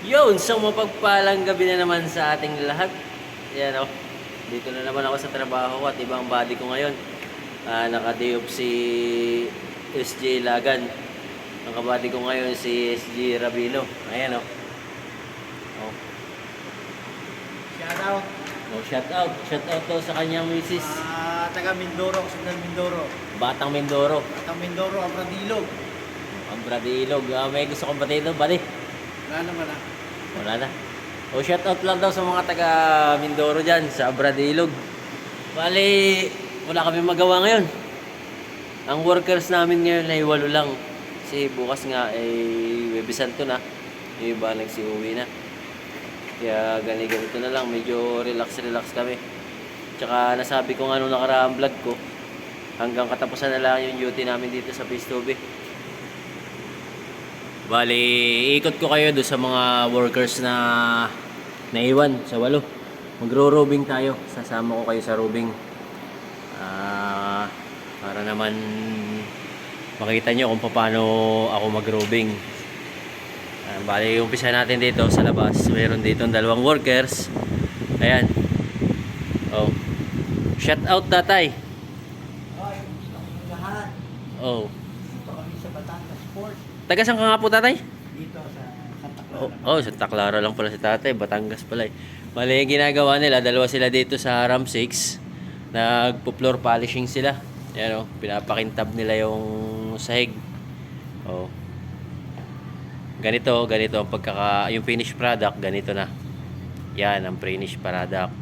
Yun, so mapagpalang gabi na naman sa ating lahat. Yan o. Dito na naman ako sa trabaho ko at ibang body ko ngayon. Ah, naka-day off si SJ Lagan. Ang kabady ko ngayon si SJ Rabino. Ayan o. Oh. Shout out. oh, shout out. Shout out to sa kanyang misis. Ah, taga Mindoro, Sundan Mindoro. Batang Mindoro. At ang Mindoro, Abradilog. Ang Bradilog. Ah, may gusto kong batid doon, buddy. Wala naman ah. Wala na. O shout out lang daw sa mga taga Mindoro dyan, sa Abradilog. Bali, wala kami magawa ngayon. Ang workers namin ngayon ay walo lang. Kasi bukas nga ay Webe Santo na. Yung iba nagsiuwi na. Kaya gani ganito na lang, medyo relax-relax kami. Tsaka nasabi ko nga nung nakaraang vlog ko, hanggang katapusan na lang yung duty namin dito sa Pistobe. Bali, ikot ko kayo doon sa mga workers na naiwan sa walo. Magro-robing tayo. Sasama ko kayo sa robing. Ah, para naman makita nyo kung paano ako mag-robing. Ah, bali, umpisa natin dito sa labas. Meron dito dalawang workers. Ayan. Oh. Shout out tatay. Oh. Dito kami sa Batangas Sport. Taga saan ka nga po tatay? Dito sa Santa Clara. Oh, oh, Santa Clara lang pala si tatay. Batangas pala eh. Mali yung ginagawa nila. Dalawa sila dito sa RAM 6. Nagpo-floor polishing sila. Yan oh, pinapakintab nila yung sahig. Oh. Ganito, ganito ang pagkaka yung finished product, ganito na. Yan ang finished product.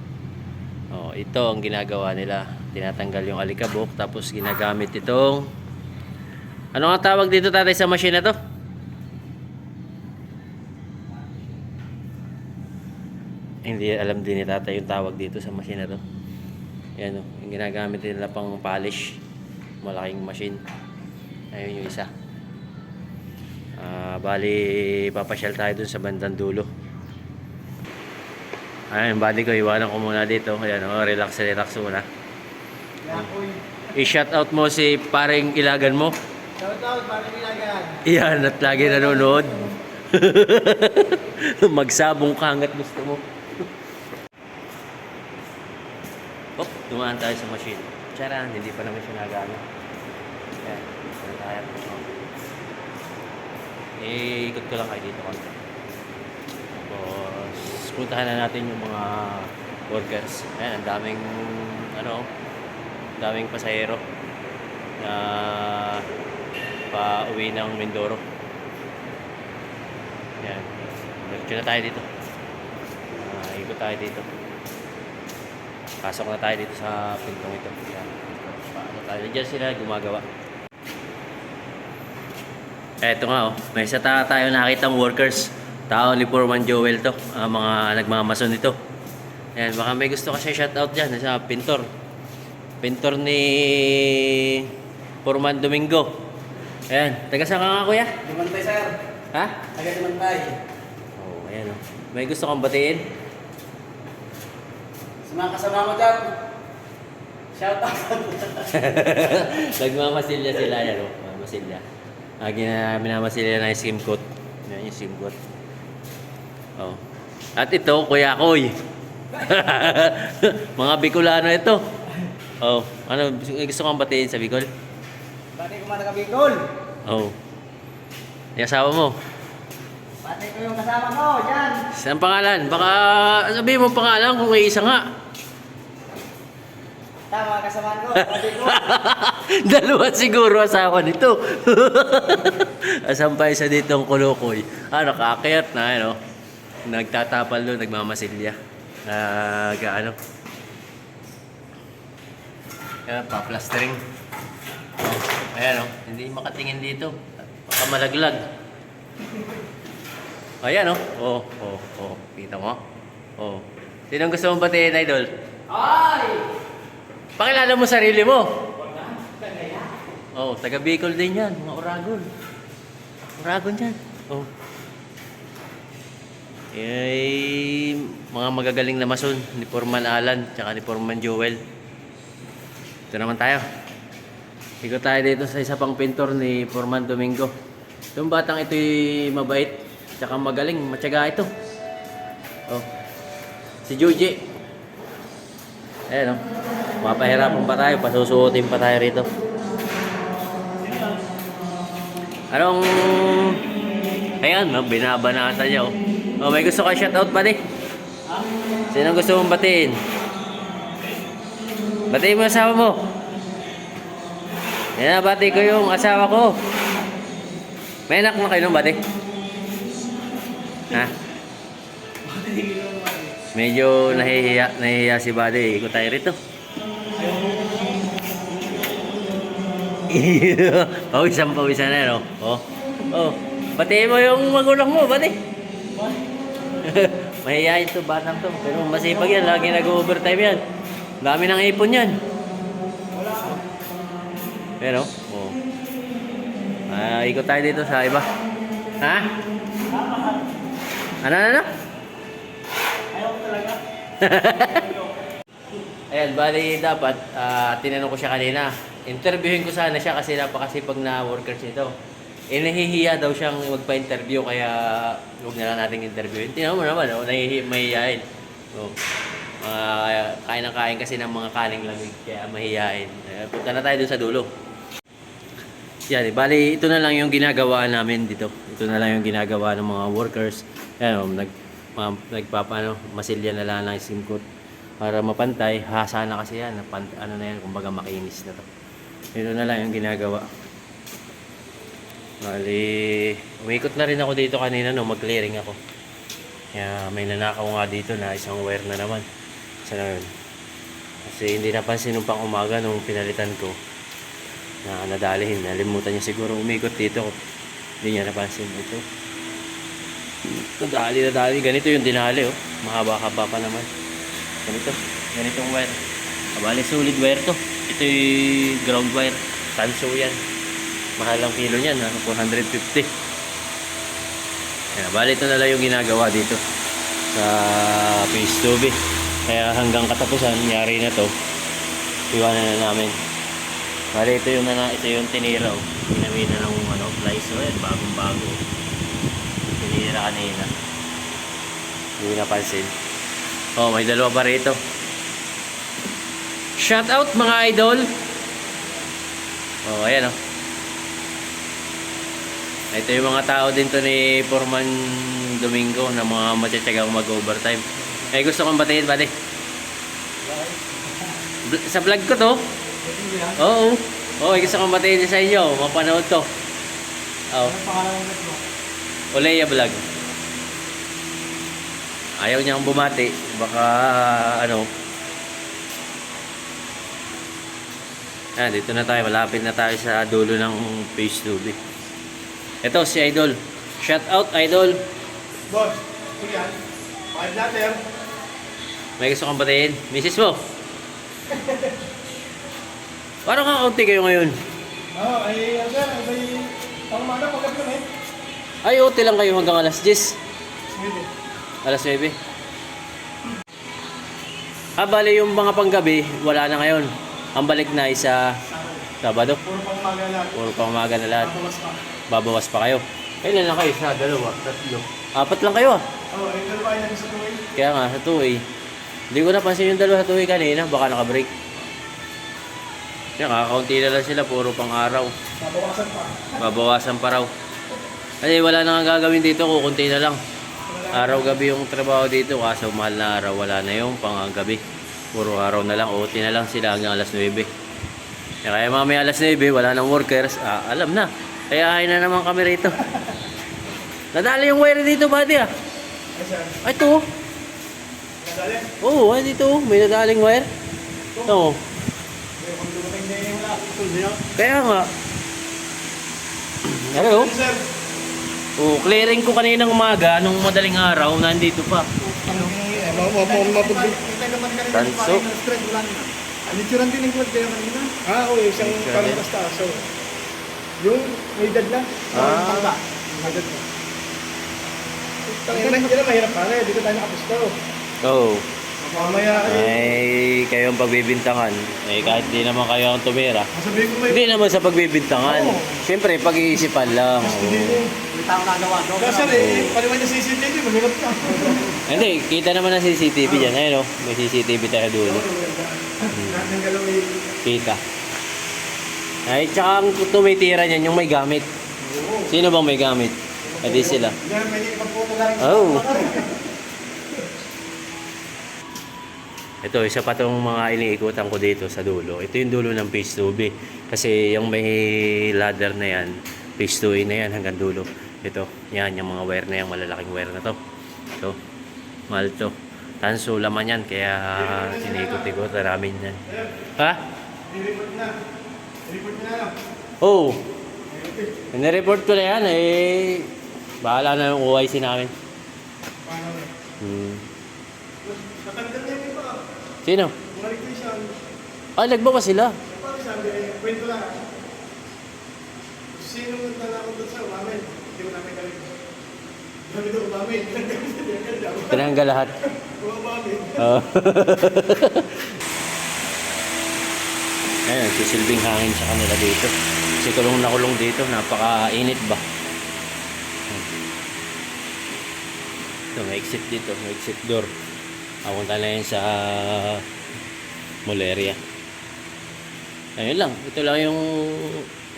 Oh, ito ang ginagawa nila. Tinatanggal yung alikabok tapos ginagamit itong Ano nga tawag dito tatay sa machine na to? Hindi alam din ni tatay yung tawag dito sa machine na to. Yan o, yung ginagamit nila pang polish. Malaking machine. Ayun yung isa. Ah, bali, papasyal tayo dun sa bandang dulo. Ayun, bali ko, iwanan ko muna dito. Ayan o, relax, relax muna. Yung I-shout out mo si paring ilagan mo. Shout out, parang nilagan. Iyan, at lagi nanonood. Magsabong ka hanggat gusto mo. Oh, dumaan tayo sa machine. Tsaran, hindi pa naman siya nagana. Ayan, saan tayo? Eh, ikot ko lang kayo dito konti. Tapos, puntahan na natin yung mga workers. Ayan, ang daming, ano, ang daming pasahero na pa uwi ng Mindoro. Yan. Diretso na tayo dito. Ah, ikot tayo dito. Pasok na tayo dito sa pintong ito. Yan. Paano tayo? Diyan sila gumagawa. Eto nga oh, may isa ta tayo nakitang workers. Tao ni Foreman Joel to, ang mga nagmamason dito. Yan, baka may gusto kasi shoutout dyan sa pintor. Pintor ni Foreman Domingo. Ayan, taga saan ka nga kuya? Dumantay, sir. Ha? Taga Dumantay. Oh, ayan oh. May gusto kang batiin? Sa mga kasama mo dyan. Shout out. Nagmamasilya sila yan oh. Mamasilya. Ah, gina, minamasilya na yung sim coat. Yan yung sim coat. Oh. At ito, Kuya Koy. Mga Bicolano ito. Oh, ano gusto kang batiin sa Bicol? Bati ko mga taga Bicol. Oh. Yung asawa mo. Bati ko yung kasama ko, dyan. Saan pangalan? Baka sabihin mo pangalan kung may isa nga. Tama, kasamaan ko. Bati ko. Dalawa siguro asawa nito. Asan pa isa dito ang kulukoy. Ah, nakakayat na, ano. Nagtatapal doon, nagmamasilya. Nag, ano. Kaya, pa-plastering. Oh, ayan, oh. Hindi makatingin dito. Baka malaglag. Ayan, oh. Oh, oh, oh. Kita mo? Oh. Sinong gusto mong batiin, idol? Ay! Pakilala mo sarili mo. Oh, taga Bicol din yan, mga Oragon. Oragon yan. Oh. Eh, mga magagaling na mason ni Forman Alan tsaka ni Forman Joel. Ito naman tayo. Ikot tayo dito sa isa pang pintor ni Forman Domingo. Yung batang ito'y mabait. Tsaka magaling, matyaga ito. Oh. Si Joji. Ayan oh. Mapahirapan pa tayo, pasusuotin pa tayo rito. Anong... Ayan, no, binabanata niya oh. Oh, may gusto ka shoutout ba di? Sino gusto mong batiin? Batiin mo asawa mo. Yan bati ko yung asawa ko. May anak na kayo nung bati? Ha? Medyo nahihiya, nahihiya si Buddy. Ikot tayo rito. pawisan, pawisan na, no? Oh. Oh. Batiin mo yung magulang mo, Buddy. Mahihayin to, batang to. Pero masipag yan, lagi nag-overtime yan. Dami ng ipon yan. Pero, oh. Ah, ikot tayo dito sa iba. Ha? Ano, ano, ano? Ayan, bali dapat, ah, tinanong ko siya kanina. Interviewin ko sana siya kasi napakasipag na workers nito. Eh, nahihiya daw siyang magpa-interview kaya huwag na lang nating interviewin. Tingnan mo naman, oh, nahihiya, mahihiyain. Oh. Mga kain ng kain kasi ng mga kaning lamig, kaya mahihiyain. Eh, punta na tayo dun sa dulo. Yan, bali ito na lang yung ginagawa namin dito. Ito na lang yung ginagawa ng mga workers. Yan, oh, nag, mga, nagpapano, masilya na lang ng simkot para mapantay. Hasa na kasi yan, napant, ano na yan, kumbaga makinis na to. Ito na lang yung ginagawa. Bali, umikot na rin ako dito kanina no, mag-clearing ako. Kaya may nanakaw nga dito na isang wire na naman. Sana yun. Kasi hindi napansin nung pang umaga nung pinalitan ko na nadalihin. Nalimutan niya siguro umikot dito. Hindi niya napansin ito. Nadali, nadali. Ganito yung dinali oh. Mahaba-haba pa naman. Ganito. Ganitong wire. Kabali solid wire to. Ito yung ground wire. Tanso yan. Mahal ang kilo niyan. Ano, 450. Kaya bali ito na lang yung ginagawa dito sa phase 2B. Kaya hanggang katapusan, yari na to. Iwanan na namin. Bali, ito yung, na, ito yung tinira. Oh. Ginamina ng ano, fly soil, bagong bago. Tinira kanina. Hindi napansin. Oh, may dalawa pa rito. Shout out mga idol. Oh, ayan oh. Ito yung mga tao din to ni Foreman Domingo na mga matiyatsagang mag-overtime. Eh, gusto kong batiin. Bl- Sa vlog ko to, Oo. Oo, gusto kong batiin sa inyo. Mapanood to. Oo. Oleya Vlog. Ayaw niyang bumati. Baka ano. Ah, dito na tayo. Malapit na tayo sa dulo ng page 2B. Ito si Idol. Shout out Idol. Boss, ito yan. Five letter. May gusto kong batiin. Misis mo. Parang kakaunti kayo ngayon. Oo, ay, ano may pangmana pagkat kami. Ay, uti lang kayo hanggang alas 10. Pwede. Alas 9. Ah, bali yung mga panggabi, wala na ngayon. Ang balik na isa Sabado. Puro pang umaga lahat. Puro pang umaga na lahat. Tapos pa. Babawas pa kayo. Kailan lang kayo? Sa dalawa, tatlo. Apat lang kayo ah. Oo, ay, dalawa yan sa tuwing. Kaya nga, sa 2 Hindi ko napansin yung dalawa sa 2 kanina. Baka naka-break. Kaya kakaunti na lang sila. Puro pang araw. Nabawasan pa. Babawasan pa raw. Kasi wala na nga gagawin dito. Kukunti na lang. Araw-gabi yung trabaho dito. Kaso mahal na araw. Wala na yung pang-gabi. Puro araw na lang. OT na lang sila hanggang alas 9. Kaya kaya mamaya alas 9, wala nang workers. Ah, alam na. Kaya ay na naman kami rito. Nadali yung wire dito, buddy ah. Ay, ito. oh. Nadali. Oo, ay dito. oh. May nadaling wire. Ito. oh. Kaya nga. Ano? oh. Sir, Oh, clearing ko kaninang umaga, nung madaling araw, nandito pa. Tanso. Alituran din yung club kayo kanina. Ah, oo, isang Alituran parang basta. So, yung may dad na. Ah. May dad na. Na mahirap pare. Dito tayo nakapusto. Oo. Oh. Ay kayo ang pagbibintangan. Eh, kahit di naman kayo ang tumira. Sabihin ko may... Hindi naman sa pagbibintangan. Oo. Siyempre, pag-iisipan lang. Hindi Oo. eh. Tao nagawa doon. Kaya sir eh, paliwan niya CCTV, mahirap ka. Hindi, kita naman ang CCTV dyan. Ayun o, may CCTV tayo dulo. Lahat ng galaw eh. Kita. Ay, tsaka ang tumitira niyan yung may gamit. Oo. Sino bang may gamit? Edi sila. Yan, may ipagpupo lang. Oh. Ito, isa pa tong mga iniikutan ko dito sa dulo. Ito yung dulo ng phase 2B. Kasi yung may ladder na yan, phase 2A na yan hanggang dulo. Ito, yan, yung mga wire na yan, malalaking wire na to. Ito, mahal to. Tanso laman yan, kaya inikot-ikot, namin yan. Ha? I-report na. I-report na lang. Oo. Oh, Nireport ko na yan, eh, bahala na yung OIC namin. Paano? Hmm. Natanggal na. Sino? Ah, nagbawa sila. Paano sabi eh, kwento lang. Sino ang nanakot doon sa umamin? Hindi ko namin galing. Sabi doon umamin. Tinanggal lahat. Umamin. Oo. Ayun, sisilbing hangin sa kanila dito. Kasi kulong na kulong dito, napaka-init ba? Ito, may exit dito, may exit door. Papunta na yan sa Moleria. Ayun lang, ito lang yung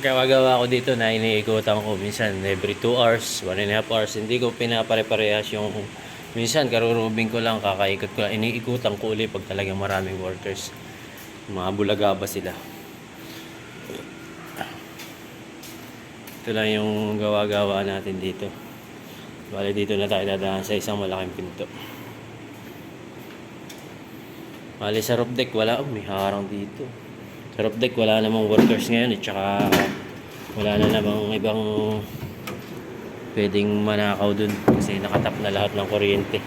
gawa-gawa ko dito na iniikutan ko minsan every 2 hours, 1 and a half hours. Hindi ko pinapare-parehas yung minsan karurubing ko lang, kakaikot ko lang. Iniikutan ko ulit pag talagang maraming workers. Mga bulaga ba sila? Ito lang yung gawa-gawa natin dito. Bale dito na tayo dadaan sa isang malaking pinto. Bale sa roof deck wala, oh, may harang dito. Sa roof deck wala namang workers ngayon at saka wala na namang ibang pwedeng manakaw dun kasi nakatap na lahat ng kuryente.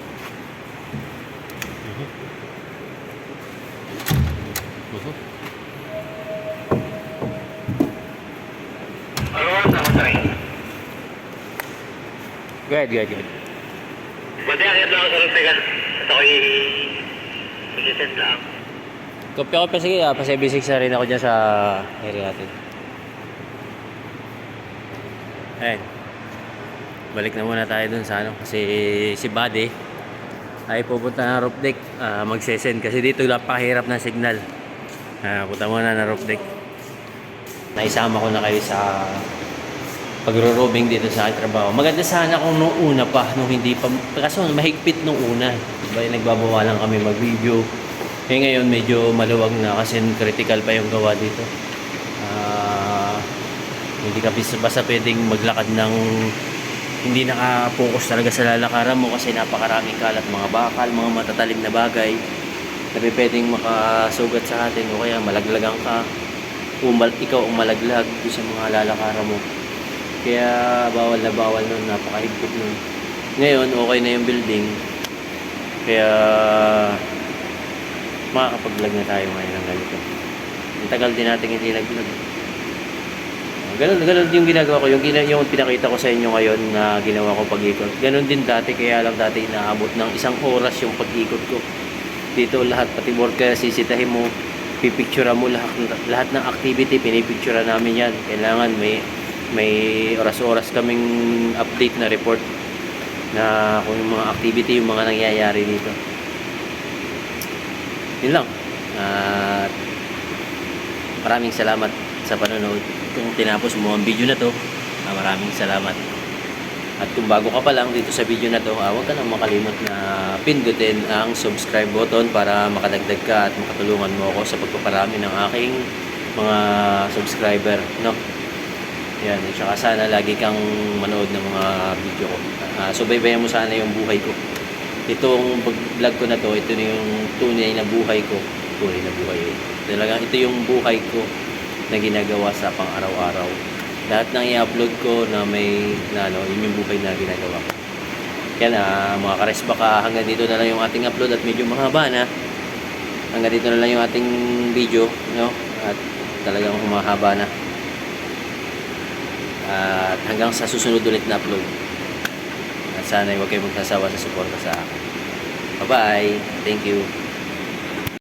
Mhm. Mhm. Ano ang namatay? Go ahead, go ahead, go ahead. Buti akit lang ako sa Rutigan. At ako'y mag-send lang. Kopya-kopya sige, ah, pa 76 na rin ako dyan sa area natin. Ayun. Balik na muna tayo dun sa ano, kasi si Buddy ay pupunta ng roof deck, ah, magsesend kasi dito napakahirap ng signal. Ah, punta muna ng roof deck. Naisama ko na kayo sa pagro-robbing dito sa trabaho. Maganda sana kung nung una pa, nung hindi pa, kaso mahigpit nung una. Diba, nagbabawalan kami mag-video. Eh ngayon medyo maluwag na kasi critical pa yung gawa dito. Ah, hindi ka basta, pwedeng maglakad ng hindi nakapokus talaga sa lalakaran mo kasi napakaraming kalat, mga bakal, mga matatalim na bagay na pwedeng makasugat sa atin o kaya malaglagan ka umal, ikaw ang malaglag sa mga lalakaran mo. Kaya bawal na bawal nun, napakahigpit nun. Ngayon, okay na yung building. Kaya makakapag-vlog na tayo ngayon ng ganito. Ang tagal din natin hindi nag-vlog. Ganun, ganun yung ginagawa ko. Yung, gina, yung pinakita ko sa inyo ngayon na ginawa ko pag-ikot. Ganun din dati, kaya lang dati inaabot ng isang oras yung pag-ikot ko. Dito lahat, pati worker, sisitahin mo, pipicturean mo lahat, lahat ng activity, pinipicturean namin yan. Kailangan may may oras-oras kaming update na report na kung yung mga activity, yung mga nangyayari dito. Yun lang. At maraming salamat sa panonood. Kung tinapos mo ang video na to, ah, maraming salamat. At kung bago ka pa lang dito sa video na to, ah, huwag ka nang makalimot na pindutin ang subscribe button para makadagdag ka at makatulungan mo ako sa pagpaparami ng aking mga subscriber. No? Yan, at saka sana lagi kang manood ng mga video ko. Ah, subaybayan mo sana yung buhay ko. Itong vlog ko na to, ito na yung tunay na buhay ko. Tunay na buhay. Talagang ito yung buhay ko na ginagawa sa pang-araw-araw. Lahat ng i-upload ko na may, na ano, yun yung buhay na ginagawa ko. Kaya na, mga kares baka hanggang dito na lang yung ating upload at medyo mahaba na. Hanggang dito na lang yung ating video, no? At talagang humahaba na. At hanggang sa susunod ulit na upload. At sana huwag kayo magsasawa sa suporta sa akin. Bye-bye. Thank you.